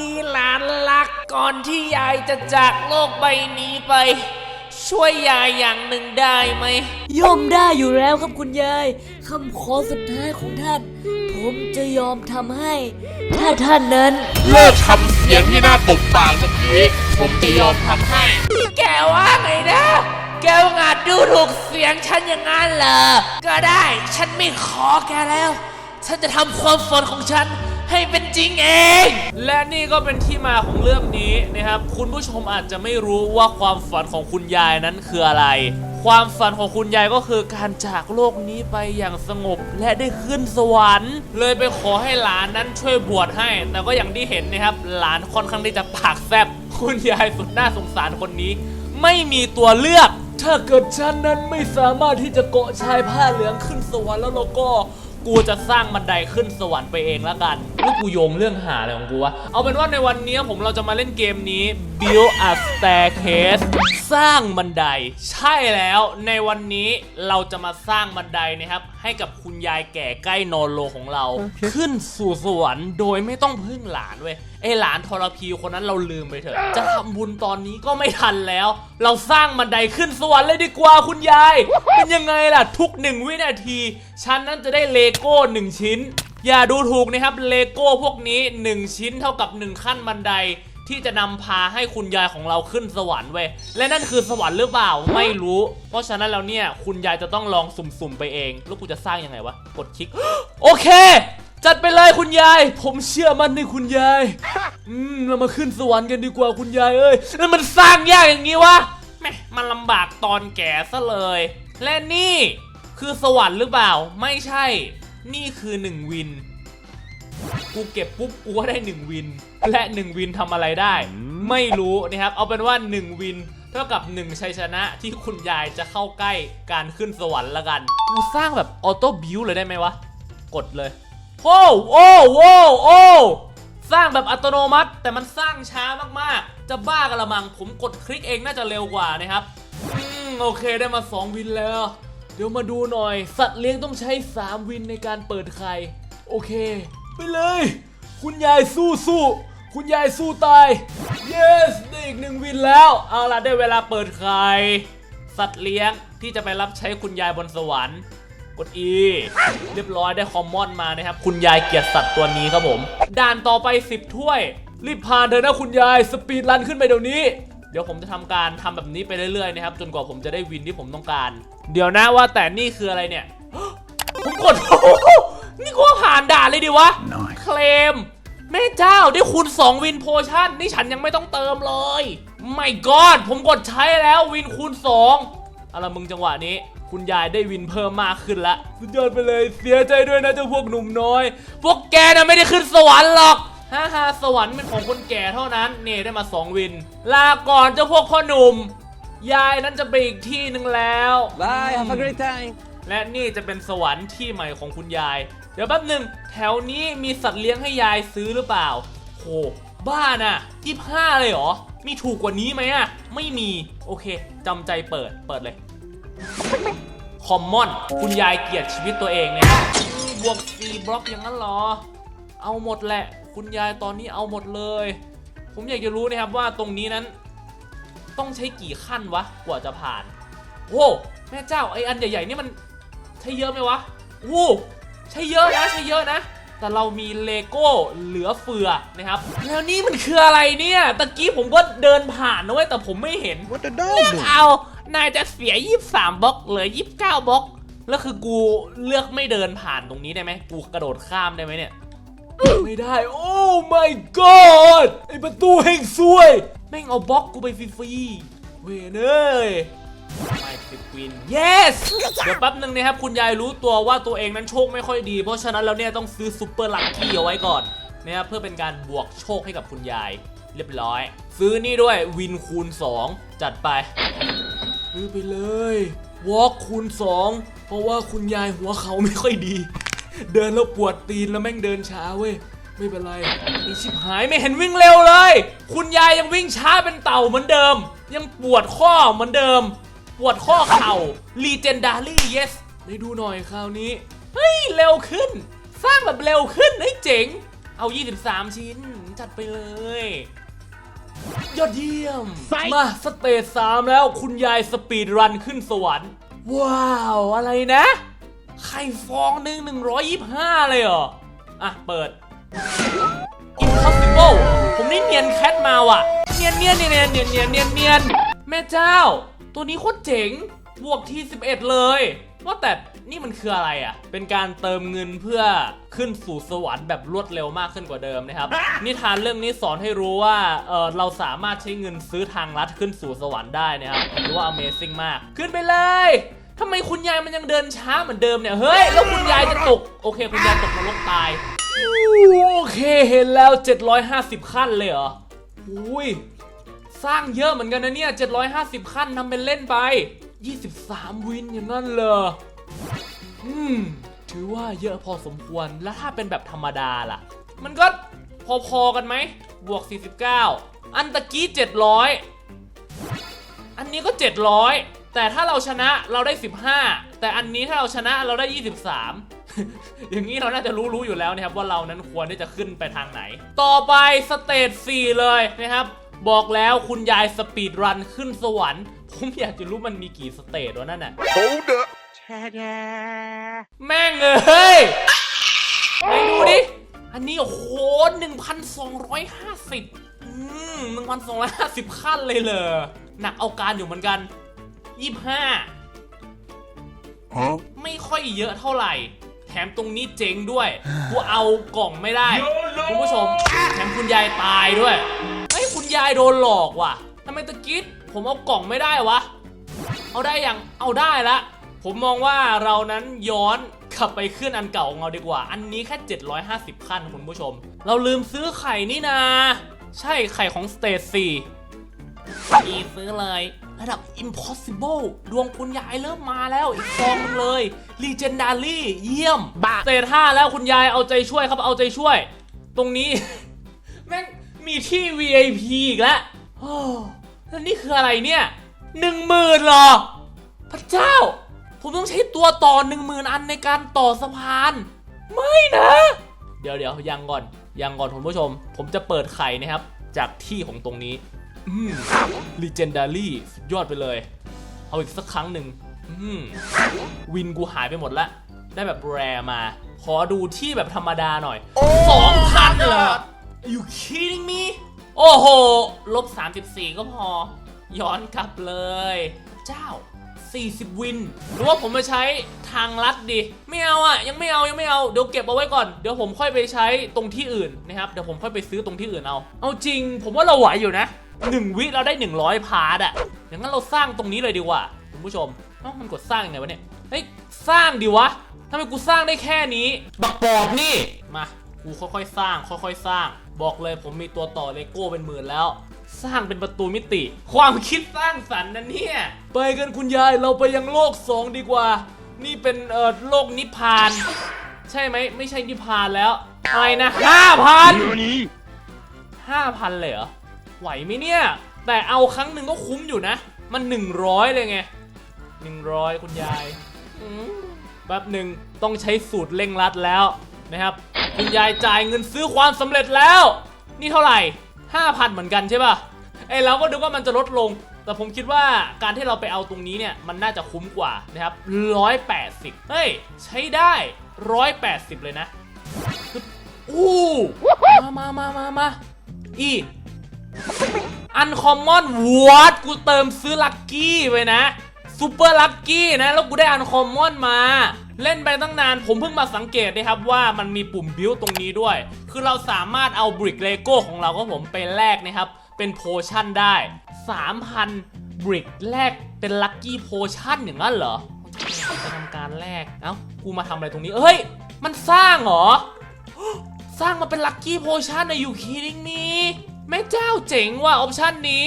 ดีหลานรักก่อนที่ยายจะจากโลกใบนี้ไป ช่วยยายอย่างหนึ่งได้ไหมย่อมได้อยู่แล้วครับคุณยายคำขอสุดท้ายของท่าน ผมจะยอมทำให้ ถ้าท่านนั้น เลิกทำเสียงที่น่าตบปากเมื่อกี้ผมจะยอมทำให้ แกว่าไงนะ แกว่าอาจดูถูกเสียงฉันอย่างนั้นเหรอ ก็ได้ ฉันไม่ขอแกแล้ว ฉันจะทำความฝันของฉัน ให้เป็นจริงเอง และนี่ก็เป็นที่มาของเรื่องนี้นะครับ คุณผู้ชมอาจจะไม่รู้ว่าความฝันของคุณยายนั้นคืออะไร ความฝันของคุณยายก็คือการจากโลกนี้ไปอย่างสงบและได้ขึ้นสวรรค์ เลยไปขอให้หลานนั้นช่วยบวชให้ แต่ก็อย่างที่เห็นนะครับ หลานค่อนข้างที่จะปากแซบคุณยายสุดน่าสงสารคนนี้ ไม่มีตัวเลือก ถ้าเกิดฉันนั้นไม่สามารถที่จะเกาะชายผ้าเหลืองขึ้นสวรรค์แล้วเราก็ กูจะสร้างบันไดขึ้นสวรรค์ไปเองแล้วกันนี่กูโยงเรื่องหาอะไรของกูวะ เอาเป็นว่าในวันนี้ผมเราจะมาเล่นเกมนี้ Build a Staircase สร้างบันได ใช่แล้วในวันนี้เราจะมาสร้างบันไดนะครับ ให้กับคุณยายแก่ใกล้นอนโลของเรา ขึ้นสู่สวรรค์โดยไม่ต้องพึ่งหลานเว้ย ไอหลานทรพีคนนั้นเราลืมไปเถอะ จะทำบุญตอนนี้ก็ไม่ทันแล้ว เราสร้างบันไดขึ้นสวรรค์เลยดีกว่าคุณยาย เป็นยังไงล่ะทุกหนึ่งวินาทีฉันนั้นจะได้เลโก้หนึ่งชิ้น อย่าดูถูกนะครับเลโก้พวกนี้1ชิ้นเท่ากับ1ขั้นบันไดที่จะนำพาให้คุณยายของเราขึ้นสวรรค์เว้ย และนั่นคือสวรรค์หรือเปล่าไม่รู้ เพราะฉะนั้นแล้วเนี่ยคุณยายจะต้องลองสุ่มๆไปเอง แล้วกูจะสร้างยังไงวะ กดคลิก โอเค จัดไปเลยคุณยาย ผมเชื่อมั่นในคุณยาย อืม เรามาขึ้นสวรรค์กันดีกว่าคุณยายเอ้ยนั่นมันสร้างยากอย่างนี้วะแหม่มันลำบากตอนแก่ซะเลย และนี่คือสวรรค์หรือเปล่า ไม่ใช่ นี่คือหนึ่งวิน กูเก็บปุ๊บกูก็ได้1วิน และ1วินทำอะไรได้ ไม่รู้นะครับ เอาเป็นว่า1วินเท่ากับ1ชัยชนะที่คุณยายจะเข้าใกล้การขึ้นสวรรค์ละกัน กูสร้างแบบออโต้บิวเลยได้ไหมวะ กดเลย โอ้โอ้โอ้โอ้สร้างแบบอัตโนมัติ แต่มันสร้างช้ามากๆ จะบ้ากันละมังผมกดคลิกเองน่าจะเร็วกว่านะครับอืมโอเคได้มา 2 วินแล้ว เดี๋ยวมาดูหน่อย สัตว์เลี้ยงต้องใช้ 3 วินในการเปิดไข่โอเค ไปเลย คุณยายสู้สู้คุณยายสู้ตาย yes ได้อีกหนึ่งวินแล้ว เอาล่ะได้เวลาเปิดไข่สัตว์เลี้ยงที่จะไปรับใช้คุณยายบนสวรรค์ กด E เรียบร้อยได้คอมมอนมานะครับ คุณยายเกลียดสัตว์ตัวนี้ครับผม ด่านต่อไป 10 ถ้วย รีบผ่านเถอะนะคุณยาย สปีดรันขึ้นไปเดี๋ยวนี้ เดี๋ยวผมจะทำการทำแบบนี้ไปเรื่อยๆนะครับ จนกว่าผมจะได้วินที่ผมต้องการ เดี๋ยวนะว่าแต่นี่คืออะไรเนี่ย ผมกด นี่กูว่าผ่านด่านเลยดิวะ เคลมแม่เจ้าได้คูณ2วินโพชั่น นี่ฉันยังไม่ต้องเติมเลย ไม่กอดผมกดใช้แล้ววินคูณ2อะไรมึงจังหวะนี้ คุณยายได้วินเพิ่มมากขึ้นละสุดยอดไปเลยเสียใจด้วยนะเจ้าพวกหนุ่มน้อย พวกแกน่ะไม่ได้ขึ้นสวรรค์หรอกฮ่าฮ่าสวรรค์เป็นของคนแก่เท่านั้นนี่ได้มา 2 วิน ลาก่อนเจ้าพวกพ่อหนุ่ม ยายนั้นจะไปอีกที่หนึ่งแล้ว Bye, have a great time. และนี่จะเป็นสวรรค์ที่ใหม่ของคุณยาย เดี๋ยวแป๊บหนึ่งแถวนี้มีสัตว์เลี้ยงให้ยายซื้อหรือเปล่าโหบ้าน่ะยี่ห้าเลยเหรอ มีถูกกว่านี้ไหมอะไม่มี โอเคจำใจเปิด เปิดเลย คอมมอน คุณยายเกลียดชีวิตตัวเองเนี่ยอืมบวกสี่บล็อกอย่างนั้นเหรอ เอาหมดแหละ คุณยายตอนนี้เอาหมดเลย ผมอยากจะรู้นะครับว่าตรงนี้นั้น ต้องใช้กี่ขั้นวะ กว่าจะผ่าน โอ้แม่เจ้าไออันใหญ่ๆนี่มันใช้เยอะไหมวะโอ้ใช้เยอะนะใช้เยอะนะ แต่เรามีเลโก้เหลือเฟือนะครับ แล้วนี่มันคืออะไรเนี่ย ตะกี้ผมก็เดินผ่านนะเว้ยแต่ผมไม่เห็น What the dog เลือก do เอานายจะเสีย 23บล็อกเหลือ29บล็อก แล้วคือกูเลือกไม่เดินผ่านตรงนี้ได้ไหมกูกระโดดข้ามได้ไหมเนี่ย ไม่ได้ โอ้ my god ไอประตูแห่งซวย แม่งเอาบล็อกกูไปฟรีๆเวนเอ้ยไม่สิบวิน yes เดี๋ยวแป๊บนึงนะครับ คุณยายรู้ตัวว่าตัวเองนั้นโชคไม่ค่อยดี เพราะฉะนั้นแล้วเนี่ยต้องซื้อซุปเปอร์ลัคกี้เอาไว้ก่อนนะครับเพื่อเป็นการบวกโชคให้กับคุณยาย เรียบร้อย ซื้อนี่ด้วยวินคูณ 2 จัดไป ซื้อไปเลยวอล์กคูณ 2 เพราะว่าคุณยายหัวเขาไม่ค่อยดี เดินแล้วปวดตีนแล้วแม่งเดินช้าเว้ย ไม่เป็นไรไอชิบหายไม่เห็นวิ่งเร็วเลย คุณยายยังวิ่งช้าเป็นเต่าเหมือนเดิม ยังปวดข้อเหมือนเดิม ปวดข้อเข่า Legendary yes ได้ดูหน่อยคราวนี้ เฮ้ย เร็วขึ้น สร้างแบบเร็วขึ้นเฮ้ยเจ๋ง เอา 23 ชิ้นจัดไปเลย ยอดเยี่ยม มาสเตจสามแล้วคุณยายสปีดรันขึ้นสวรรค์ ว้าว อะไรนะไข่ฟองหนึ่งหนึ่งร้อยยี่ห้าเลยเหรอ อะ เปิด impossible ผมนี่เนียนแคทมาว่ะ เนียนเนียนเนียนเนียนเนียนเนียนเนียนแม่เจ้า ตัวนี้โคตรเจ๋ง บวกที่ 11 เลย ว่าแต่นี่มันคืออะไรอะ เป็นการเติมเงินเพื่อขึ้นสู่สวรรค์แบบรวดเร็วมากขึ้นกว่าเดิมนะครับ นิทานเรื่องนี้สอนให้รู้ว่าเออเราสามารถใช้เงินซื้อทางลัดขึ้นสู่สวรรค์ได้นะครับหรือว่า Amazing มาก ขึ้นไปเลยทำไมคุณยายมันยังเดินช้าเหมือนเดิมเนี่ย เฮ้ย แล้วคุณยายจะตก โอเค คุณยายตกนรกตาย โอเคเห็นแล้ว 750 ขั้นเลยเหรอ อุ้ย สร้างเยอะเหมือนกันนะเนี่ย 750 ขั้นทำเป็นเล่นไป 23 วินอย่างนั้นเลยอืม ถือว่าเยอะพอสมควร แล้วถ้าเป็นแบบธรรมดาล่ะ มันก็พอๆกันไหม บวก 49 อันตะกี้ 700 อันนี้ก็ 700 แต่ถ้าเราชนะเราได้ 15 แต่อันนี้ถ้าเราชนะเราได้ 23 อย่างนี้เราน่าจะรู้รู้อยู่แล้วนะครับว่าเรานั้นควรที่จะขึ้นไปทางไหน ต่อไปสเตจ4เลยนะครับ บอกแล้วคุณยายสปีดรันขึ้นสวรรค์ ผมอยากจะรู้มันมีกี่สเตจวะนั่นน่ะ Hold up แม่งเอ้ยไหนดูดิ อันนี้โอ้โห1,250 อืม1,250 ขั้นเลยเหรอ หนักเอาการอยู่เหมือนกัน 25 Huh ไม่ค่อยเยอะเท่าไหร่ แถมตรงนี้เจ๋งด้วย กูเอากล่องไม่ได้ คุณผู้ชม แถมคุณยายตายด้วยเฮ้ ยคุณยายโดนหลอกว่ะทำไมตะกี้ผมเอากล่องไม่ได้วะ เอาได้ยังเอาได้ละ ผมมองว่าเรานั้นย้อนกลับไปขึ้นอันเก่าของเราดีกว่า อันนี้แค่ 750 ขั้นคุณผู้ชม เราลืมซื้อไข่นี่นา ใช่ไข่ของสเตจ4อีซื้อเลย ระดับ impossible ดวงคุณยายเริ่มมาแล้ว อีกฟองหนึงเลย legendary เยี่ยมสเตจ5แล้วคุณยายเอาใจช่วยครับเอาใจช่วย ตรงนี้ แม่ง มีที่ VIP อีกแล้วโอ้แล้วนี่คืออะไรเนี่ยหนึ่งหมื่นเหรอ พระเจ้า ผมต้องใช้ตัวต่อหนึ่งหมื่นอันในการต่อสะพาน ไม่นะ เดี๋ยวเดี๋ยวยังก่อน ยังก่อนคุณผู้ชม ผมจะเปิดไข่นะครับ จากที่ของตรงนี้ อืม legendary สุดยอดไปเลย เอาอีกสักครั้งหนึ่งอืมวินกูหายไปหมดละ ได้แบบแรมา ขอดูที่แบบธรรมดาหน่อยสองพันเหรอ you kidding me โอ้โห ลบ 34 ก็พอ ย้อนกลับเลย เจ้า 40 วิน หรือว่าผมมาใช้ทางลัดดี ไม่เอาอะ ยังไม่เอายังไม่เอา เดี๋ยวเก็บเอาไว้ก่อน เดี๋ยวผมค่อยไปใช้ตรงที่อื่นนะครับ เดี๋ยวผมค่อยไปซื้อตรงที่อื่นเอา เอาจริง ผมว่าเราไหวอยู่นะ 1 วิเราได้ 100 พาร์ตอะอย่างนั้นเราสร้างตรงนี้เลยดีกว่าคุณผู้ชมเอ้ามันกดสร้างยังไงวะเนี่ย เฮ้ย สร้างดิวะทำไมกูสร้างได้แค่นี้ บักปอบนี่ มา กูค่อยๆสร้าง ค่อยๆสร้าง บอกเลยผมมีตัวต่อเลโก้เป็นหมื่นแล้ว สร้างเป็นประตูมิติ ความคิดสร้างสรรค์นะเนี่ย ไปกันคุณยายเราไปยังโลกสองดีกว่า นี่เป็นเอ่อโลกนิพพาน ใช่ไหมไม่ใช่นิพพานแล้วอะไรนะห้าพันห้าพันเลยเหรอไหวไหมเนี่ย แต่เอาครั้งหนึ่งก็คุ้มอยู่นะ มันหนึ่งร้อยเลยไงหนึ่งร้อยคุณยายแป๊บหนึ่งต้องใช้สูตรเร่งรัดแล้ว นะครับคุณยายจ่ายเงินซื้อความสำเร็จแล้ว นี่เท่าไหร่ห้าพันเหมือนกันใช่ป่ะไอเราก็ดูว่ามันจะลดลง แต่ผมคิดว่าการที่เราไปเอาตรงนี้เนี่ย มันน่าจะคุ้มกว่านะครับร้อยแปดสิบเฮ้ย ใช้ได้ร้อยแปดสิบเลยนะอู้มามามามามาอีอันคอมมอนวอตกูเติมซื้อลัคกี้ไปนะ ซูเปอร์ลัคกี้นะแล้วกูได้อันคอมมอนมา เล่นไปตั้งนานผมเพิ่งมาสังเกตนะครับว่ามันมีปุ่มบิวตรงนี้ด้วย คือเราสามารถเอาบริกเลโก้ของเราก็ผมไปแลกนะครับ เป็นโพชั่นได้ 3,000บริกแลกเป็นลัคกี้โพชั่นอย่างนั้นเหรอจะทำการแลกเอ้ากูมาทำอะไรตรงนี้เอ้ย มันสร้างเหรอ สร้างมาเป็นลัคกี้โพชั่นนะอยู่คิดิงมีแม่เจ้าเจ๋งว่ะออปชั่นนี้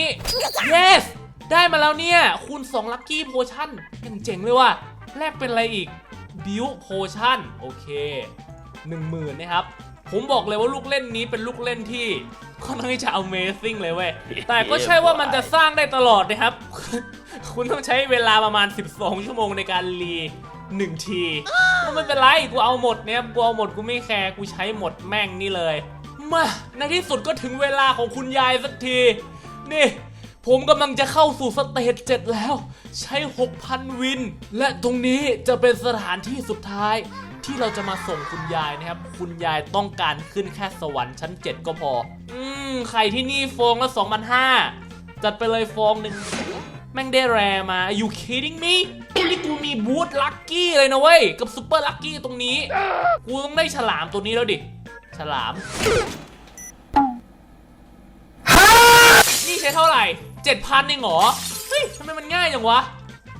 yes ได้มาแล้วเนี่ย คูณ2ลัคกี้โพชั่นยังเจ๋งเลยว่ะแลกเป็นอะไรอีกบิวโพชั่นโอเค10,000นะครับ ผมบอกเลยว่าลูกเล่นนี้เป็นลูกเล่นที่ค่อนข้างที่จะ Amazing เลยเว้ย แต่ก็ใช่ว่ามันจะสร้างได้ตลอดนะครับ คุณต้องใช้เวลาประมาณ 12 ชั่วโมงในการรีหนึ่งทีก็ไม่เป็นไร กูเอาหมดเนี่ยกูเอาหมดกูไม่แคร์ กูใช้หมดแม่งนี่เลย มา ในที่สุดก็ถึงเวลาของคุณยายสักที นี่ ผมกำลังจะเข้าสู่สเตจเจ็ดแล้ว ใช้ 6,000 วิน และตรงนี้จะเป็นสถานที่สุดท้ายที่เราจะมาส่งคุณยายนะครับ คุณยายต้องการขึ้นแค่สวรรค์ชั้น 7 ก็พอ อืมไข่ที่นี่ฟองละ2,500จัดไปเลยฟองหนึ่งแม่งได้แรมา Are you kidding me นี่กูมีบูธลัคกี้เลยนะเว้ย กับซูเปอร์ลัคกี้ตรงนี้ กูต้องได้ฉลามตัวนี้แล้วดิ ฉลาม นี่ใช้เท่าไหร่ เจ็ดพันเองเหรอ เฮ้ยทำไมมันง่ายจังวะ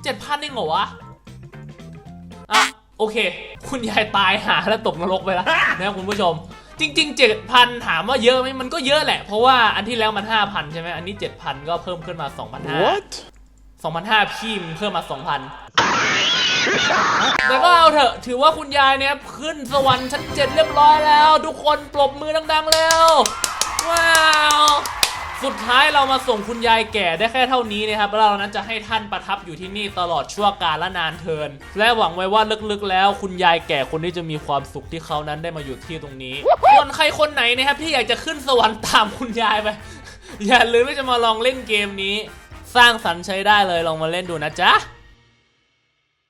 เจ็ดพันเองเหรอวะ อะ โอเค คุณยายตายหาแล้วตกนรกไปแล้วนะครับคุณผู้ชม จริงๆเจ็ดพันถามว่าเยอะไหมมันก็เยอะแหละ เพราะว่าอันที่แล้วมันห้าพันใช่ไหมอันนี้เจ็ดพันก็เพิ่มขึ้นมาสองพันห้าสองพันห้าพี่มึงเพิ่มมาสองพันแต่ก็เอาเถอะ ถือว่าคุณยายเนี่ยขึ้นสวรรค์ชั้นเจ็ดเรียบร้อยแล้ว ทุกคนปรบมือดังๆเร็วว้าวสุ ดท้ายเรามาส่งคุณยายแก่ได้แค่เท่านี้นะครับแล้วเรานั้นจะให้ท่านประทับอยู่ที่นี่ตลอดชั่วกาลและนานเทิน และหวังไว้ว่าลึกๆ แล้วคุณยายแก่คนนี้จะมีความสุขที่เขานั้นได้มาอยู่ที่ตรงนี้ส่วนใครคนไหนนะครับที่อยากจะขึ้นสวรรค์ตามคุณยายไป อย่าลืมที่จะมาลองเล่นเกมนี้ สร้างสรรค์ใช้ได้เลยลองมาเล่นดูนะจ๊ะ